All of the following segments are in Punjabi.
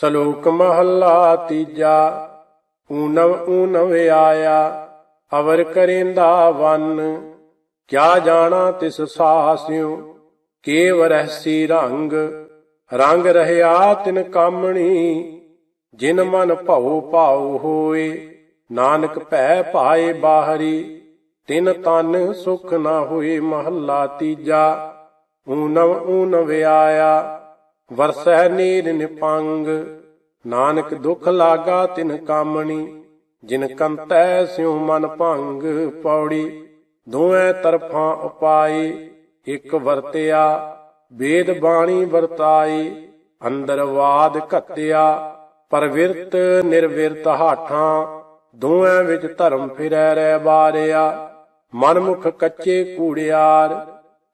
ਸ਼ਲੋਕ ਮਹੱਲਾ ਤੀਜਾ, ਊਨਵ ਊਨਵ ਆਇਆ, ਅਵਰ ਕਰੇਂਦਾ ਵਨ। ਕਿਆ ਜਾਣਾ ਤਿਸ ਸਾਸਿਉ ਕੇਵ ਰਹਿਸੀ ਰੰਗ। ਰੰਗ ਰਹਿਆ ਤਿਨ ਕਾਮਣੀ, ਜਿਨ ਮਨ ਭਉ ਭਾਉ ਹੋਏ। ਨਾਨਕ ਭੈ ਭਾਏ ਬਾਹਰੀ, ਤਿਨ ਤਨ ਸੁਖ ਨਾ ਹੋਏ ਮਹੱਲਾ ਤੀਜਾ। ਊਨਵ ਊਨਵ ਆਇਆ ਵਰਸੈ ਨੀਰ ਨਿਪੰਗ, ਨਾਨਕ ਦੁਖ ਲਾਗਾ ਤਿਨ ਕਾਮਣੀ, ਜਿਨ ਕੰਤੈ ਸਿਉ ਮਨ ਭੰਗ ਪੌੜੀ ਦੋਵੇਂ ਤਰਫਾਂ ਉਪਾਈ, ਇੱਕ ਵਰਤਿਆ ਵੇਦ ਬਾਣੀ ਵਰਤਾਈ, ਅੰਦਰ ਵਾਦ ਘੱਤਿਆ ਪਰਵਿਰਤ ਨਿਰਵਿਰਤ ਹਾਠਾਂ ਦੋਵੇਂ ਵਿੱਚ ਧਰਮ ਫਿਰੈ ਰਹਿ ਬਾਰਿਆ ਮਨਮੁਖ ਕੱਚੇ ਕੂੜਿਆਰ,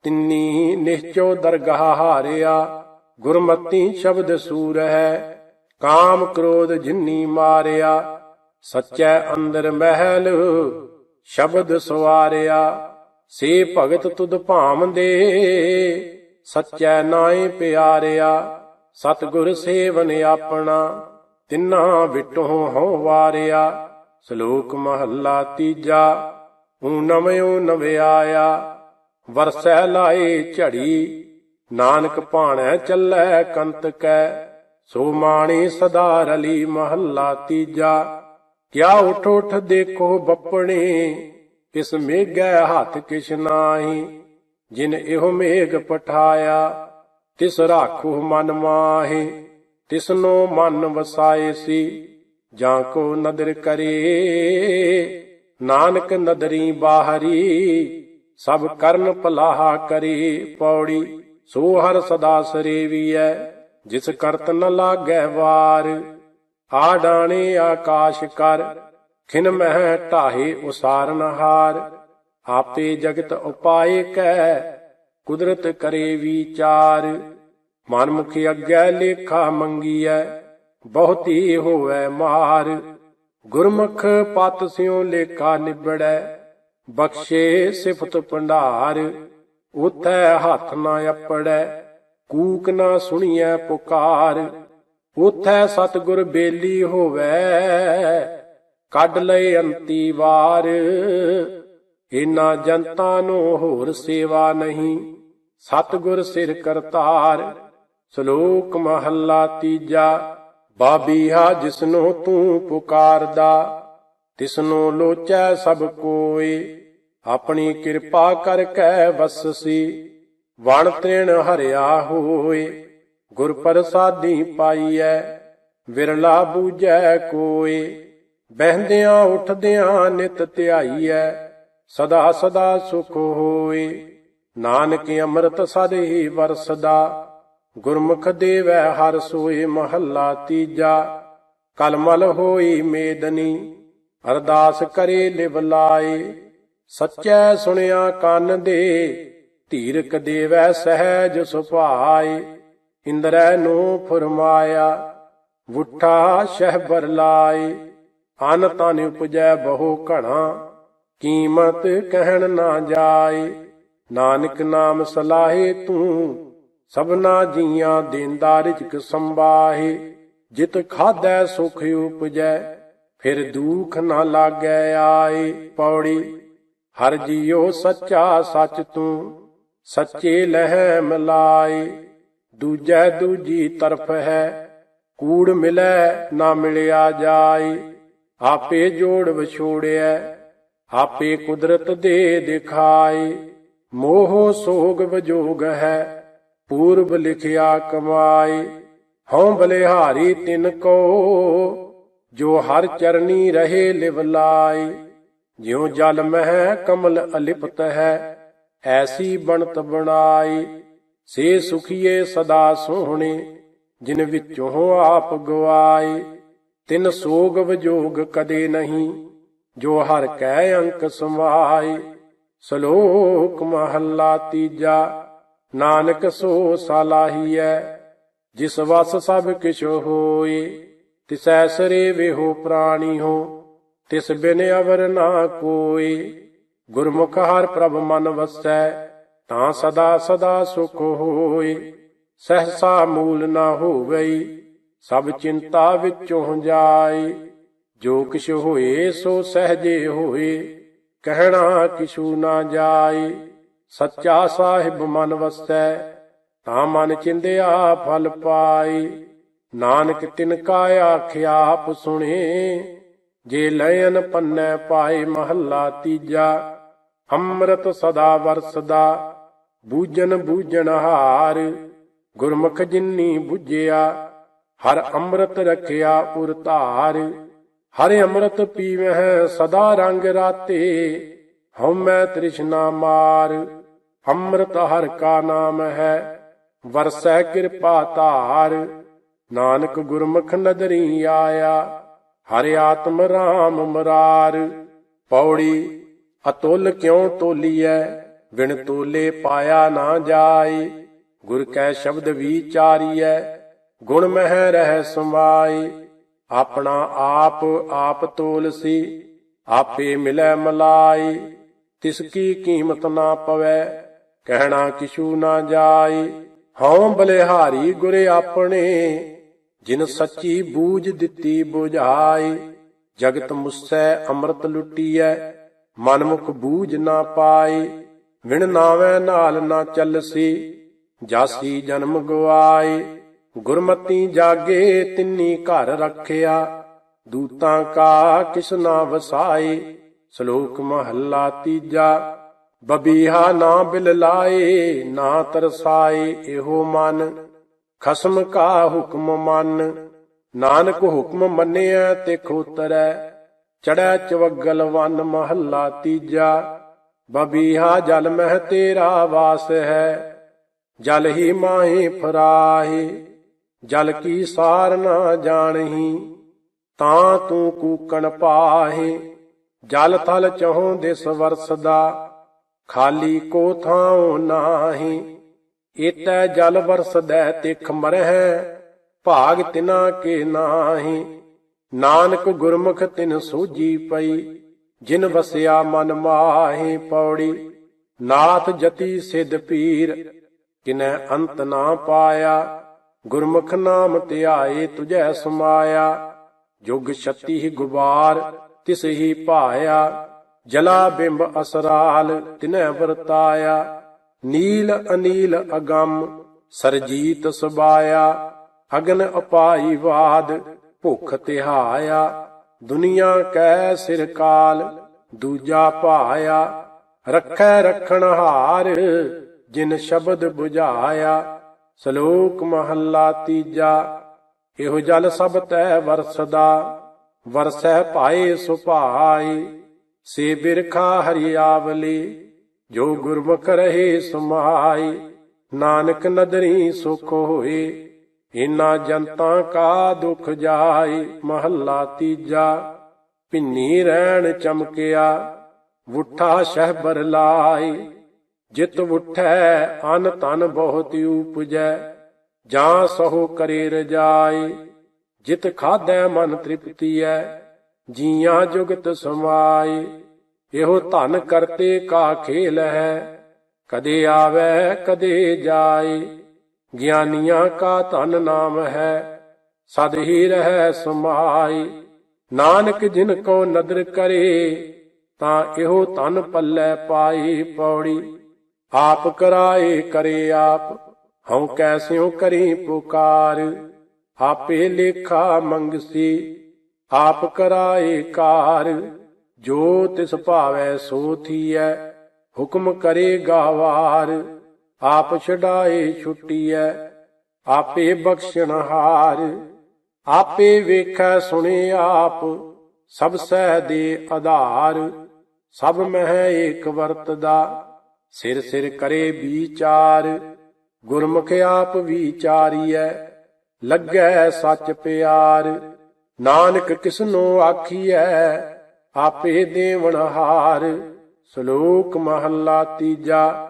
ਤਿੰਨੀ ਨਿਹਚੋ ਦਰਗਾਹ ਹਾਰਿਆ ਗੁਰਮਤੀ ਸ਼ਬਦ ਸੂਰ ਹੈ ਕਾਮ ਕ੍ਰੋਧ ਜਿੰਨੀ ਮਾਰਿਆ, ਸੱਚੈ ਅੰਦਰ ਮਹਿਲ, ਸ਼ਬਦ ਸਵਾਰਿਆ, ਸੇ ਭਗਤ ਤੁਧ ਭਾਮਦੇ ਸੱਚੈ ਨਾਏ ਪਿਆਰਿਆ, ਸਤਿਗੁਰ ਸੇਵਨ ਆਪਣਾ, ਤਿੰਨਾ ਵਿਟੋ ਹਉ ਵਾਰਿਆ, ਸ਼ਲੋਕ ਮਹੱਲਾ ਤੀਜਾ, ਊ ਨਵਿਓ ਨਵਿਆਇਆ ਵਰਸੈ ਲਾਏ ਝੜੀ ਨਾਨਕ ਭਾਣੈ ਚੱਲੈ ਕੰਤ ਕੈ, ਸੋ ਮਾਣੀ ਸਦਾ ਰਲੀ ਮਹੱਲਾ ਤੀਜਾ। ਕਿਆ ਉਠ ਉਠ ਦੇਖੋ ਬੱਪਣੇ ਇਸ ਮੇਘੈ ਹੱਥ ਕਿਛ ਨਾਹੀ। ਜਿਨ ਇਹੋ ਮੇਘ ਪਠਾਇਆ, ਤਿਸ ਰਾਖੋ ਮਨ ਮਾਹੀ। ਤਿਸਨੋ ਮਨ ਵਸਾਏ ਸੀ, ਜਾਂ ਕੋ ਨਦਰ ਕਰੇ। ਨਾਨਕ ਨਦਰੀ ਬਾਹਰੀ, ਸਭ ਕਰਨ ਭਲਾਹਾ ਕਰੇ ਪੌੜੀ। ਸੋ ਹਰ ਸਦਾ ਸਰੇਵੀਐ, ਜਿਸ ਕਰਤ ਨ ਲਾਗੈ ਵਾਰ। ਆ ਡਾਣੇ ਆਕਾਸ਼ ਕਰ, ਖਿਨ ਮਹਿ ਢਾਹੇ ਉਸਾਰਨ ਹਾਰ। ਆਪੇ ਜਗਤ ਉਪਾਏ ਕੈ, ਕੁਦਰਤ ਕਰੇ ਵਿਚਾਰ। ਮਨਮੁਖ ਅੱਗੇ ਲੇਖਾ ਮੰਗੀਐ, ਬਹੁਤੀ ਹੋਵੇ ਮਾਰ। ਗੁਰਮੁਖ ਪਤ ਸਿਉ ਲੇਖਾ ਨਿਬੜੈ, ਬਖਸ਼ੇ ਸਿਫਤ ਭੰਡਾਰ। ਉਥੈ ਹੱਥ ਨਾ ਅਪੜੈ, ਕੂਕ ਨਾ ਸੁਣੀਐ ਪੁਕਾਰ। ਉਥੈ ਸਤਿਗੁਰ ਬੇਲੀ ਹੋਵੇ, ਕੱਢ ਲਏ ਅੰਤੀ ਵਾਰ। ਇਨਾ ਜਨਤਾ ਨੂੰ ਹੋਰ ਸੇਵਾ ਨਹੀਂ, ਸਤਿਗੁਰ ਸਿਰ ਕਰਤਾਰ। ਸ਼ਲੋਕ ਮਹੱਲਾ ਤੀਜਾ ਬਾਬੀਹਾ ਜਿਸਨੂੰ ਤੂੰ ਪੁਕਾਰਦਾ, ਤਿਸਨੂੰ ਲੋਚੈ ਸਭ ਕੋਏ। ਆਪਣੀ ਕਿਰਪਾ ਕਰ ਕੈ ਵਸਸੀ, ਵਣ ਤ੍ਰਿਣ ਹਰਿਆ ਹੋਏ, ਗੁਰ ਪ੍ਰਸਾਦੀ ਪਾਈਐ, ਵਿਰਲਾ ਬੂਝੈ ਕੋਏ, ਬਹਿੰਦਿਆਂ ਉਠਦਿਆਂ ਨਿਤ ਧਿਆਈਐ, ਸਦਾ ਸਦਾ ਸੁਖ ਹੋਏ। ਨਾਨਕ ਅੰਮ੍ਰਿਤ ਸਦੇ ਵਰਸਦਾ, ਗੁਰਮੁਖ ਦੇਵੈ ਹਰ ਸੋਏ ਮਹੱਲਾ ਤੀਜਾ, ਕਲਮਲ ਹੋਈ ਮੇਦਨੀ, ਅਰਦਾਸ ਕਰੇ ਲਿਵ ਲਾਏ। ਸੱਚੈ ਸੁਣਿਆ ਕੰਨ ਦੇ, ਧੀਰਕ ਦੇਵੈ ਸਹਿਜ ਸੁਭਾਏ, ਇੰਦਰੈ ਨੂੰ ਫਰਮਾਇਆ, ਵੁੱਠਾ ਸ਼ਹਿਬਰ ਲਾਏ, ਅਨ ਤਨ ਉਪਜੈ ਬਹੁ ਘਣਾ, ਕੀਮਤ ਕਹਿਣ ਨਾ ਜਾਏ, ਨਾਨਕ ਨਾਮ ਸਲਾਹੇ ਤੂੰ, ਸਭਨਾ ਜੀਆਂ ਦੇਂਦਾ ਰਿਜਕ ਸੰਬਾਹੇ ਜਿਤ ਖਾਦੈ ਸੁਖ ਉਪਜੈ, ਫਿਰ ਦੁਖ ਨਾ ਲਾਗੈ ਆਏ, ਪੌੜੀ ਹਰ ਜੀਉ ਸੱਚਾ ਸੱਚ ਤੂੰ, ਸੱਚੇ ਲਹਿ ਮਿਲਾਏ ਦੂਜੈ ਦੂਜੀ ਤਰਫ ਹੈ, ਕੂੜ ਮਿਲੈ ਨਾ ਮਿਲਿਆ ਜਾਏ। ਆਪੇ ਜੋੜ ਵਿਛੋੜਿਆ ਆਪੇ ਕੁਦਰਤ ਦੇ ਦਿਖਾਏ। ਮੋਹ ਸੋਗ ਵਿਜੋਗ ਹੈ, ਪੂਰਬ ਲਿਖਿਆ ਕਮਾਏ। ਹਉ ਬਲਿਹਾਰੀ ਤਿਨ ਕੋ, ਜੋ ਹਰ ਚਰਨੀ ਰਹੇ ਲਿਵ ਲਾਏ। ਜਿਉ ਜਲ ਮਹਿ ਕਮਲ ਅਲਿਪਤ ਹੈ, ਐਸੀ ਬਣਤ ਬਣਾਈ। ਸੇ ਸੁਖੀਏ ਸਦਾ ਸੋਹਣੇ, ਜਿਨ ਵਿੱਚੋਂ ਆਪ ਗਵਾਏ ਤਿਨ ਸੋਗ ਵਿਜੋਗ ਕਦੇ ਨਹੀਂ, ਜੋ ਹਰ ਕੈ ਅੰਕ ਸਮਾਏ ਸ਼ਲੋਕ ਮਹੱਲਾ ਤੀਜਾ, ਨਾਨਕ ਸੋ ਸਲਾਹੀਐ, ਜਿਸ ਵਸ ਸਭ ਕਿਛ ਹੋਏ ਤਿਸੈ ਸਰੇ ਵਿਹੋ ਪ੍ਰਾਣੀ ਹੋ। ਤਿਸ ਬਿਨ ਅਵਰ ਨਾ ਕੋਈ। ਗੁਰਮੁਖ ਹਰ ਪ੍ਰਭ ਮਨ ਵਸੈ, ਤਾਂ ਸਦਾ ਸਦਾ ਸੁਖ ਹੋਏ ਸਹਸਾ ਮੂਲ ਨਾ ਹੋਵਈ, ਸਭ ਚਿੰਤਾ ਵਿੱਚੋਂ ਜਾਏ ਜੋ ਕਿਛ ਹੋਏ, ਸੋ ਸਹਜੇ ਹੋਏ। ਕਹਿਣਾ ਕਿਛੂ ਨਾ ਜਾਏ ਸੱਚਾ ਸਾਹਿਬ ਮਨ ਵਸੈ, ਤਾਂ ਮਨ ਚਿੰਦਿਆ ਫਲ ਪਾਈ। ਨਾਨਕ ਤਿਨ ਕਾ ਆਖਿਆ ਆਪ ਸੁਣੇ ਜੇ ਲයਨ ਪੰਨੈ ਪਾਏ ਮਹੱਲਾ ਤੀਜਾ, ਅੰਮ੍ਰਿਤ ਸਦਾ ਵਰਸਦਾ ਬੂਜਨ ਬੂਜਨ ਹਾਰ, ਗੁਰਮੁਖ ਜਿਨੀ ਬੁਝਿਆ, ਹਰ ਅੰਮ੍ਰਿਤ ਰਖਿਆ ਉਰ ਧਾਰ, ਹਰ ਅੰਮ੍ਰਿਤ ਪੀਵਹਿ ਸਦਾ ਰੰਗ ਰਾਤੇ, ਹਉਮੈ ਤ੍ਰਿਸ਼ਨਾ ਮਾਰ, ਅੰਮ੍ਰਿਤ ਹਰ ਕਾ ਨਾਮ ਹੈ, ਵਰਸੈ ਕਿਰਪਾ ਧਾਰ, ਨਾਨਕ ਗੁਰਮੁਖ ਨਦਰੀ ਆਇਆ ਹਰਿ ਆਤਮ ਰਾਮ ਮਰਾਰ। ਪੌੜੀ, ਅਤੁੱਲ ਕਿਉ ਤੋਲੀਐ? ਬਿਨ ਤੋਲੇ ਪਾਇਆ ਨਾ ਜਾਏ। ਗੁਰ ਕੈ ਸ਼ਬਦ ਵਿਚਾਰੀਐ ਗੁਣ ਮਹਿ ਰਹਿ ਸਮਾਈ ਆਪਣਾ ਆਪ ਆਪ ਤੋਲਸੀ, ਆਪੇ ਮਿਲੈ ਮਲਾਈ ਤਿਸ ਕੀ ਕੀਮਤ ਨਾ ਪਵੈ, ਕਹਿਣਾ ਕਿਛੂ ਨਾ ਜਾਏ। ਹਉ ਬਲਿਹਾਰੀ ਗੁਰੇ ਆਪਣੇ ਜਿਨ ਸੱਚੀ ਬੂਝ ਦਿੱਤੀ 부ਝਾਈ ਜਗਤ ਮੁਸੈ ਅੰਮ੍ਰਿਤ ਲੁਟੀਐ, ਮਨਮੁਖ ਬੂਝ ਨਾ ਪਾਈ ਵਿਣ ਨਾਵੇਂ ਨਾਲ ਨਾ ਚੱਲਸੀ, ਜਾਸੀ ਜਨਮ ਗਵਾਏ, ਗੁਰਮਤੀ ਜਾਗੇ ਤਿੰਨੀ ਘਰ ਰੱਖਿਆ, ਦੂਤਾਂ ਕਾ ਕਿਸ ਨਾ ਵਸਾਏ, ਸ਼ਲੋਕ ਮਹੱਲਾ ਤੀਜਾ, ਬਬੀਹਾ ਨਾ ਬਿਲ ਲਾਏ, ਨਾ ਤਰਸਾਏ ਇਹੋ ਮਨ। ਖਸਮ ਕਾ ਹੁਕਮ ਮੰਨ, ਨਾਨਕ ਹੁਕਮ ਮੰਨਿਆ ਤੇ ਖੋਤਰੈ ਚੜੈ ਚਵਗਲ ਵਨ ਮਹੱਲਾ ਤੀਜਾ। ਬਬੀਹਾ ਜਲ ਮਹਿ ਤੇਰਾ ਵਾਸ ਹੈ, ਜਲ ਹੀ ਮਾਹੀ ਫਰਾਹੀ। ਜਲ ਕੀ ਸਾਰ ਨਾ ਜਾਣਹੀ, ਤਾਂ ਤੂੰ ਕੂਕਣ ਪਾਹੇ। ਜਲ ਥਲ ਚਹੋਂ ਦਿਸ ਵਰਸਦਾ, ਖਾਲੀ ਕੋ ਥਾਉ ਨਾਹੀ। ਏਤੈ ਜਲ ਵਰਸਦੈ ਤਿਖ ਮਰਹਿ, ਭਾਗ ਤਿਨਾ ਕੇ ਨਾਹੀ। ਨਾਨਕ ਗੁਰਮੁਖ ਤਿਨ ਸੂਜੀ ਪਈ, ਜਿਨ ਵਸਿਆ ਮਨ ਮਾਹੀ ਪੌੜੀ। ਨਾਥ ਜਤੀ ਸਿਧ ਪੀਰ, ਕਿਨੈ ਅੰਤ ਨਾ ਪਾਇਆ। ਗੁਰਮੁਖ ਨਾਮ ਧਿਆਏ ਤੁਝੈ ਸਮਾਇਆ। ਜੁਗ ਛਤੀ ਹੀ ਗੁਬਾਰ, ਤਿਸ ਹੀ ਭਾਇਆ। ਜਲਾ ਬਿੰਬ ਅਸਰਾਲ, ਤਿਨੈ ਵਰਤਾਇਆ। ਨੀਲ ਅਨੀਲ ਅਗੰਮ, ਸਰਜੀਤ ਸੁਬਾਇਆ, ਅਗਨ ਅਪਾਈ ਵਾਦ, ਭੁਖ ਤਿਹਾਇਆ, ਦੁਨੀਆ ਕੈ ਸਿਰ ਕਾਲ, ਦੂਜਾ ਭਾਇਆ, ਰੱਖੈ ਰਖਣ ਹਾਰ, ਜਿਨ ਸ਼ਬਦ 부ਝਾਇਆ ਸ਼ਲੋਕ ਮਹੱਲਾ ਤੀਜਾ, ਇਹੋ ਜਲ ਸਭ ਤੈ ਵਰਸਦਾ, ਵਰਸੈ ਭਾਏ ਸੁਭਾਈ, ਸੇ ਬਿਰਖਾ ਹਰਿਆਵਲੀ ਜੋ ਗੁਰਮੁਖ ਰਹੇ ਸਮਾਈ, ਨਾਨਕ ਨਦਰੀ ਸੁਖ ਹੋਏ ਇਨਾ ਜਨਤਾ ਕਾ ਦੁਖ ਜਾਏ, ਮਹੱਲਾ ਤੀਜਾ, ਪਿੰਨੀ ਰਹਿਣ ਚਮਕਿਆ, ਵੁੱਠਾ ਸ਼ਹਿਬਰ ਲਾਈ ਜਿਤ ਉਠੈ ਅਨ ਤਨ ਬਹੁਤ ਉਪਜੈ, ਜਾਂ ਸਹੋ ਕਰੇ ਰਜਾਈ ਜਿਤ ਖਾਦੈ ਮਨ ਤ੍ਰਿਪਤੀਐ, ਜੀਆਂ ਜੁਗਤ ਸਮਾਈ ਇਹੋ ਧਨ ਕਰਤੇ ਕਾ ਖੇਲ ਹੈ? ਕਦੇ ਆਵੇ, ਕਦੇ ਜਾਏ। ਗਿਆਨੀਆਂ ਕਾ ਧਨ ਨਾਮ ਹੈ, ਸਦ ਹੀ ਰਹਿ ਸਮਾਈ ਨਾਨਕ ਜਿਨ ਕੋ ਨਦਰ ਕਰੇ, ਤਾਂ ਇਹੋ ਧਨ ਪੱਲੇ ਪਾਈ ਪੌੜੀ। ਆਪ ਕਰਾਏ ਕਰੇ ਆਪ, ਹਉ ਕੈਸਿਓ ਕਰੀ ਪੁਕਾਰ। ਆਪੇ ਲੇਖਾ ਮੰਗਸੀ, ਆਪ ਕਰਾਏ ਕਾਰ। ਜੋ ਤਿਸ ਭਾਵੈ ਸੋ ਥੀਐ, ਹੁਕਮ ਕਰੇ ਗਾਵਾਰ ਆਪ ਛਡਾਏ ਛੁੱਟੀਐ, ਆਪੇ ਬਖਸ਼ਣ ਹਾਰ, ਆਪੇ ਵੇਖੈ ਸੁਣੇ ਆਪ, ਸਭ ਸਹਿ ਦੇ ਆਧਾਰ, ਸਭ ਮਹਿ ਏਕ ਵਰਤਦਾ, ਸਿਰ ਸਿਰ ਕਰੇ ਵਿਚਾਰ, ਗੁਰਮੁਖ ਆਪ ਵਿਚਾਰੀਐ, ਲੱਗੈ ਸੱਚ ਪਿਆਰ, ਨਾਨਕ ਕਿਸਨੋ ਆਖੀਐ ਆਪੇ ਦੇਵਨ ਹਾਰ। ਸ਼ਲੋਕ ਮਹੱਲਾ ਤੀਜਾ।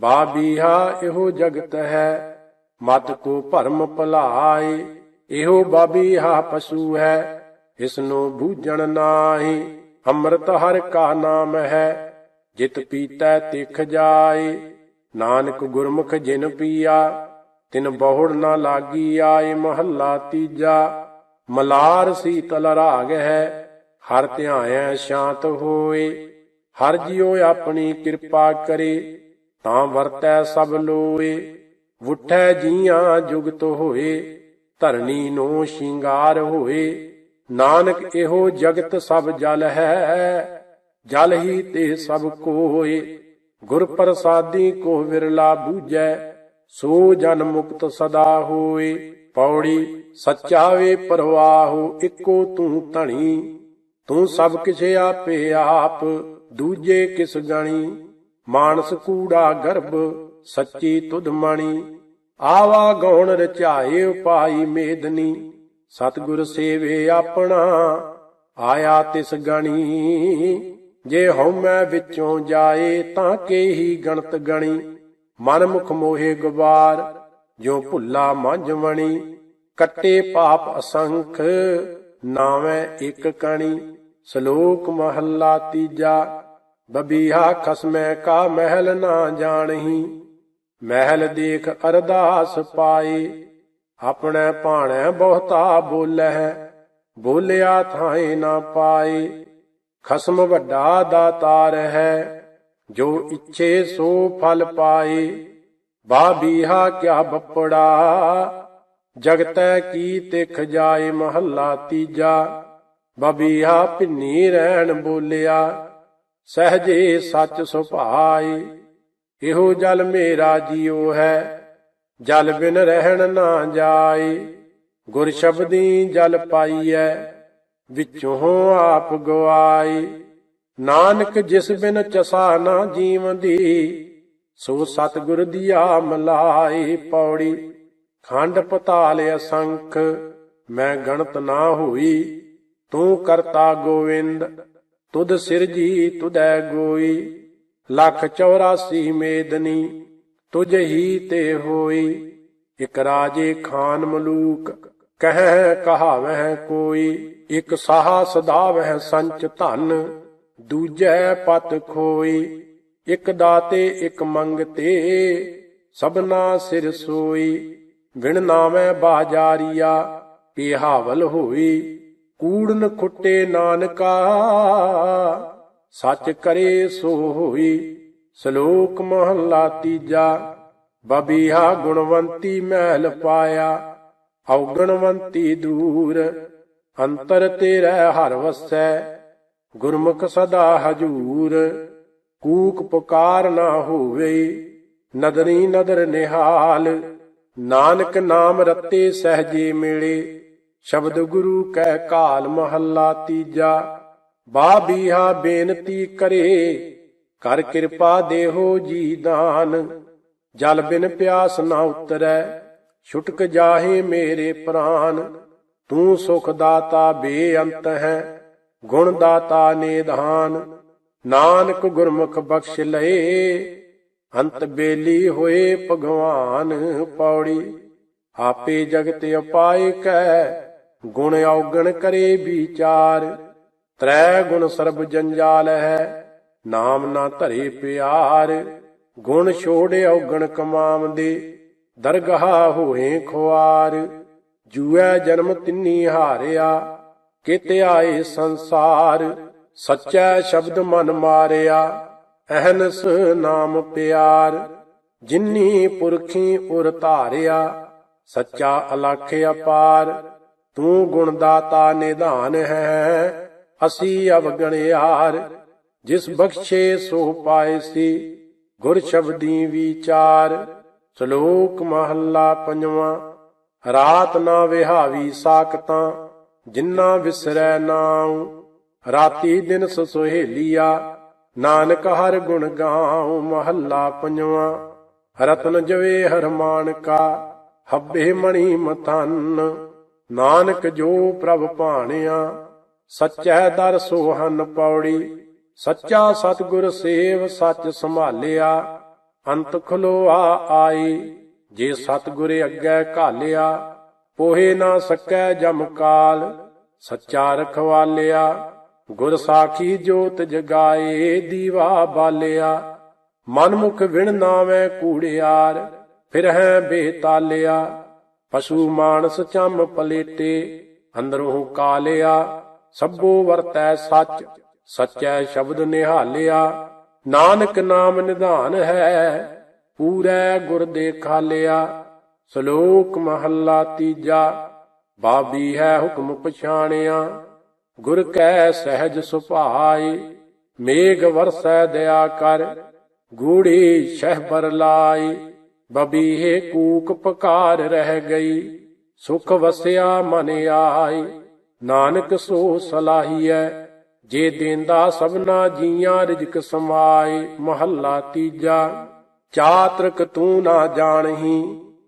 ਬਾਬੀਹਾ ਇਹੋ ਜਗਤ ਹੈ, ਮਤ ਕੋ ਭਰਮ ਭਲਾਏ, ਇਹੋ ਬਾਬੀਹਾ ਪਸ਼ੂ ਹੈ ਇਸ ਨੂੰ ਬੂਝਣ ਨਾਹੀ, ਅੰਮ੍ਰਿਤ ਹਰ ਕਾ ਨਾਮ ਹੈ, ਜਿਤ ਪੀਤੈ ਤਿਖ ਜਾਏ। ਨਾਨਕ ਗੁਰਮੁਖ ਜਿਨ ਪੀਆ, ਤਿਨ ਬਹੁੜ ਨਾ ਲਾਗੀ ਆਏ ਮਹੱਲਾ ਤੀਜਾ। ਮਲਾਰ ਸੀਤਲ ਰਾਗ ਹੈ ਹਰ ਧਿਆਇਐ ਸ਼ਾਂਤ ਹੋਏ, ਹਰ ਜਿਉ ਆਪਣੀ ਕਿਰਪਾ ਕਰੇ, ਤਾਂ ਵਰਤੈ ਸਭ ਲੋਏ। ਉਠੈ ਜੀਆਂ ਜੁਗਤ ਹੋਏ, ਧਰਨੀ ਨੂੰ ਸ਼ਿੰਗਾਰ ਹੋਏ। ਨਾਨਕ ਇਹੋ ਜਗਤ ਸਭ ਜਲ ਹੈ, ਜਲ ਹੀ ਤੇ ਸਭ ਕੋਏ। ਗੁਰ ਪ੍ਰਸਾਦੀ ਕੋ ਵਿਰਲਾ ਬੂਝੈ, ਸੋ ਜਨ ਮੁਕਤ ਸਦਾ ਹੋਏ। ਪੌੜੀ ਸੱਚਾਵੇ ਪਰਵਾਹੋ ਇੱਕੋ ਤੂੰ ਧਣੀ। ਤੂੰ ਸਭ ਕਿਛ ਆਪੇ ਆਪ, ਦੂਜੇ ਕਿਸ ਗਣੀ? ਮਾਨਸ ਕੂੜਾ ਗਰਭ, ਸੱਚੀ ਤੁਧ ਮਣੀ। ਆਵਾ ਗਉਣ ਰਚਾਏ ਉਪਾਈ ਮੇਦਨੀ। ਸਤਿਗੁਰ ਸੇਵੇ ਆਪਣਾ, ਆਇਆ ਤਿਸ ਗਣੀ। ਜੇ ਹਉਮੈ ਵਿੱਚੋਂ ਜਾਏ ਤਾਂ ਕੇਹੀ ਗਣਤ ਗਣੀ। ਮਨ ਮੁਖ ਮੋਹੇ ਗੁਬਾਰ ਜੋ ਭੁੱਲਾ ਮੰਝਵਣੀ ਕੱਟੇ ਪਾਪ ਅਸੰਖ ਨਾਵੇਂ ਇੱਕ ਕਣੀ, ਸ਼ਲੋਕ ਮਹੱਲਾ ਤੀਜਾ, ਬਬੀਹਾ ਖਸਮੈ ਕਾ ਮਹਿਲ ਨਾ ਜਾਣਹੀ। ਮਹਿਲ ਦੇਖ ਅਰਦਾਸ ਪਾਏ, ਆਪਣੇ ਭਾਣੈ ਬਹੁਤਾ ਬੋਲੈ ਬੋਲਿਆ ਥਾਏ ਨਾ ਪਾਏ। ਖਸਮ ਵੱਡਾ ਦਾਤਾਰ ਹੈ ਜੋ ਇੱਛੇ ਸੋ ਫਲ ਪਾਏ। ਬਾਬੀਹਾ ਕਿਆ ਬੱਪੜਾ ਜਗਤੈ ਕੀ ਤਿਖ ਜਾਏ ਮਹੱਲਾ ਤੀਜਾ। ਬਬੀਹਾ ਭਿੰਨੀ ਰਹਿਣ ਬੋਲਿਆ, ਸਹਜੇ ਸੱਚ ਸੁਭਾਏ, ਇਹੋ ਜਲ ਮੇਰਾ ਜੀਉ ਹੈ, ਜਲ ਬਿਨ ਰਹਿਣ ਨਾ ਜਾਏ। ਗੁਰ ਸ਼ਬਦੀ ਜਲ ਪਾਈਐ, ਵਿੱਚੋਂ ਆਪ ਗਵਾਏ। ਨਾਨਕ ਜਿਸ ਬਿਨ ਚਸਾ ਨਾ ਜੀਵਦੀ, ਸੋ ਸਤਿਗੁਰ ਦੀਆ ਮਲਾਈ ਪੌੜੀ। ਖੰਡ ਪਤਾਲ ਅਸੰਖ ਮੈਂ ਗਣਤ ਨਾ ਹੋਈ, ਤੂੰ ਕਰਤਾ ਗੋਵਿੰਦ, ਤੁਧ ਸਿਰਜੀ ਤੁਧੈ ਗੋਈ, ਲੱਖ 84 ਮੇਦਨੀ, ਤੁਝ ਹੀ ਤੇ ਹੋਈ, ਇਕ ਰਾਜੇ ਖਾਨ ਮਲੂਕ, ਕਹਿ ਕਹਾਵਹਿ ਕੋਈ, ਇਕ ਸਾਹਾ ਸਦਾਵਹਿ ਸੰਚ ਧਨ, ਦੂਜੈ ਪਤ ਖੋਈ, ਇਕ ਦਾਤੇ ਇਕ ਮੰਗਤੇ, ਸਭਨਾ ਸਿਰ ਸੋਈ। ਵਿਣ ਨਾਵੇਂ ਬਾਜਾਰੀਆ ਪਿਹਾਵਲ ਹੋਈ, ਕੂੜਨ ਖੁੱਟੇ ਨਾਨਕਾ। ਸੱਚ ਕਰੇ ਸੋ ਹੋਈ, ਸ਼ਲੋਕ ਮਹੱਲਾ ਤੀਜਾ। ਬਬੀਹਾ ਗੁਣਵੰਤੀ ਮਹਿਲ ਪਾਇਆ, ਔਗਣਵੰਤੀ ਦੂਰ। ਅੰਤਰ ਤੇਰਾ ਹਰ ਵਸੈ, ਗੁਰਮੁਖ ਸਦਾ ਹਜੂਰ। ਕੂਕ ਪੁਕਾਰ ਨਾ ਹੋਵੇ, ਨਦਰੀ ਨਦਰ ਨਿਹਾਲ। ਨਾਨਕ ਨਾਮ ਰਤੇ ਸਹਜੇ ਮੇਲੇ, ਸ਼ਬਦ ਗੁਰੂ ਕਹਿ ਕਾਲ ਮਹੱਲਾ ਤੀਜਾ। ਬਾਬੀਹਾ ਬੇਨਤੀ ਕਰੇ, ਕਰ ਕਿਰਪਾ ਦੇਹੋ ਜੀ ਦਾਨ। ਜਲ ਬਿਨ ਪਿਆਸ ਨਾ ਉਤਰੈ, ਛੁਟਕ ਜਾਹੇ ਮੇਰੇ ਪ੍ਰਾਨ। ਤੂੰ ਸੁਖ ਦਾਤਾ ਬੇਅੰਤ ਹੈ, ਗੁਣ ਦਾਤਾ ਨੇਧਾਨ। ਨਾਨਕ ਗੁਰਮੁਖ ਬਖਸ਼ ਲਏ ਅੰਤ ਬੇਲੀ ਹੋਏ ਭਗਵਾਨ ਪੌੜੀ, ਆਪੇ ਜਗਤ ਉਪਾਇ ਕੈ, ਗੁਣ ਔਗਣ ਕਰੇ ਵਿਚਾਰ। ਤ੍ਰੈ ਗੁਣ ਸਰਬ ਜੰਜਾਲ ਹੈ, ਨਾਮ ਨਾ ਧਰੇ ਪਿਆਰ। ਗੁਣ ਛੋੜੇ ਔਗਣ ਕਮਾਮ ਦੇ, ਦਰਗਾਹ ਹੋਏ ਖੁਆਰ। ਜੂਐ ਜਨਮ ਤਿੰਨੀ ਹਾਰਿਆ, ਕਿਤੇ ਆਏ ਸੰਸਾਰ, ਸੱਚਾ ਸ਼ਬਦ ਮਨ ਮਾਰਿਆ। ਅਹਨਸ ਨਾਮ ਪਿਆਰ, ਜਿਨੀ ਪੁਰਖੀ ਉਰ ਧਾਰਿਆ, ਸੱਚਾ ਅਲਖ ਅਪਾਰ, ਤੂੰ ਗੁਣ ਦਾਤਾ ਨਿਧਾਨ ਹੈ, ਅਸੀਂ ਅਵਗਣਿਆਰ, ਜਿਸ ਬਖਸ਼ੇ ਸੋ ਪਾਏ ਸੀ, ਗੁਰ ਸ਼ਬਦੀ ਵਿਚਾਰ, ਸ਼ਲੋਕ ਮਹੱਲਾ ਪੰਜਵਾਂ, ਰਾਤ ਨਾ ਵਿਹਾਵੀ ਸਾਖਤਾਂ ਜਿਨ੍ਹਾਂ ਵਿਸਰੈ ਨਾਉ, ਰਾਤੀ ਦਿਨ ਸੁਹੇਲੀਆ ਨਾਨਕ ਹਰ ਗੁਣ ਗਾਉ ਮਹੱਲਾ ਪੰਜਵਾਂ, ਰਤਨ ਜਵੇ ਹਰਮਾਨ ਕਾ ਹੱਬੇ ਮਣੀ ਮਥਨ ਨਾਨਕ ਜੋ ਪ੍ਰਭ ਭਾਣਿਆ, ਸੱਚੈ ਦਰ ਸੋਹਨ ਪੌੜੀ, ਸੱਚਾ ਸਤਿਗੁਰ ਸੇਵ ਸੱਚ ਸੰਭਾਲਿਆ। ਅੰਤ ਖਲੋਆ ਆਈ, ਜੇ ਸਤਿਗੁਰ ਅੱਗੇ ਘਾਲਿਆ, ਪੋਹੇ ਨਾ ਸਕੈ ਜਮ ਕਾਲ, ਸੱਚਾ ਰਖਵਾਲਿਆ। ਗੁਰ ਸਾਖੀ ਜੋਤ ਜਗਾਏ ਦੀਵਾ ਬਾਲਿਆ ਮਨ ਮੁਖ ਵਿਣ ਨਾਵੇਂ ਕੂੜਿਆਰ, ਫਿਰ ਹੈ ਬੇਤਾਲਿਆ। ਪਸ਼ੂ ਮਾਨਸ ਚੰਮ ਪਲੇਟੇ, ਅੰਦਰੋਂ ਕਾਲਿਆ, ਸਭੋ ਵਰਤੈ ਸੱਚ, ਸੱਚੈ ਸ਼ਬਦ ਨਿਹਾਲਿਆ। ਨਾਨਕ ਨਾਮ ਨਿਧਾਨ ਹੈ, ਪੂਰੈ ਗੁਰ ਦੇ ਖਾਲਿਆ ਸ਼ਲੋਕ ਮਹੱਲਾ ਤੀਜਾ, ਬਾਬੀ ਹੈ ਹੁਕਮ ਪਛਾਣਿਆ। ਗੁਰ ਕੈ ਸਹਿਜ ਸੁਭਾਈ ਮੇਘ ਵਰਸੈ ਦਇਆ ਕਰ, ਗੂੜੀ ਸ਼ਹਿਬਰ ਲਾਈ ਬਬੀਹੇ ਕੂਕ ਪਕਾਰ ਰਹਿ ਗਈ, ਸੁਖ ਵਸਿਆ ਮਨ ਆਈ ਨਾਨਕ ਸੋ ਸਲਾਹੀਐ, ਜੇ ਦੇਂਦਾ ਸਭਨਾ ਜੀਆਂ ਰਿਜਕ ਸਮਾਏ, ਮਹੱਲਾ ਤੀਜਾ, ਚਾਤਰਕ ਤੂੰ ਨਾ ਜਾਣਹੀ,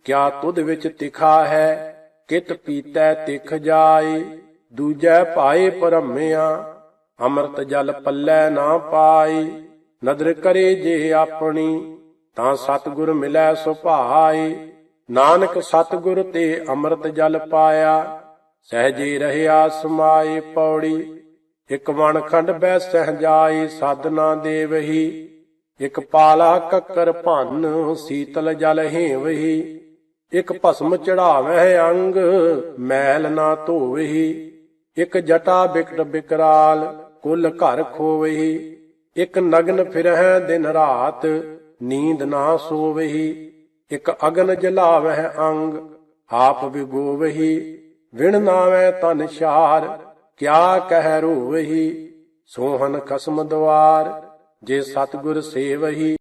ਕਿਆ ਤੁਧ ਵਿੱਚ ਤਿਖਾ ਹੈ, ਕਿਤ ਪੀਤੈ ਤਿਖ ਜਾਏ। ਦੂਜੈ ਪਾਏ ਪਰਮਿਆ ਅੰਮ੍ਰਿਤ ਜਲ ਪੱਲੇ ਨਾ ਪਾਈ ਨਦਰ ਕਰੇ ਜੇ ਆਪਣੀ, ਤਾਂ ਸਤਿਗੁਰ ਮਿਲੈ ਸੁਭਾਏ ਨਾਨਕ ਸਤਿਗੁਰ ਤੇ ਅੰਮ੍ਰਿਤ ਜਲ ਪਾਇਆ, ਸਹਜੇ ਰਹਿਆ ਸਮਾਏ ਪੌੜੀ। ਇਕ ਵਣ ਖੰਡ ਬੈ ਸਹਿ ਜਾਏ, ਸਾਧਨਾ ਦੇਵਹੀ ਇਕ ਪਾਲਾ ਕੱਕਰ ਭੰਨ, ਸੀਤਲ ਜਲ ਹੇਵਹੀ ਇਕ ਭਸਮ ਚੜਾਵਹਿ ਅੰਗ, ਮੈਲ ਨਾ ਧੋਵਹੀ। ਇਕ ਜਟਾ ਬਿਕਟ ਬਿਕਰਾਲ, ਕੁਲ ਘਰ ਖੋਵਹੀ। ਇਕ ਨਗਨ ਫਿਰਹਿ ਦਿਨ ਰਾਤ, ਨੀਂਦ ਨਾ ਸੋਵਹੀ। ਇਕ ਅਗਨ ਜਲਾਵਹਿ ਅੰਗ, ਆਪ ਵਿਗੋਵਹੀ। ਵਿਣ ਨਾਵੇਂ ਤਨ ਸ਼ਾਰ ਕਿਆ ਕਹਿ ਰੋਵਹੀ। ਸੋਹਨ ਖਸਮ ਦਵਾਰ, ਜੇ ਸਤਗੁਰ ਸੇਵਹੀ।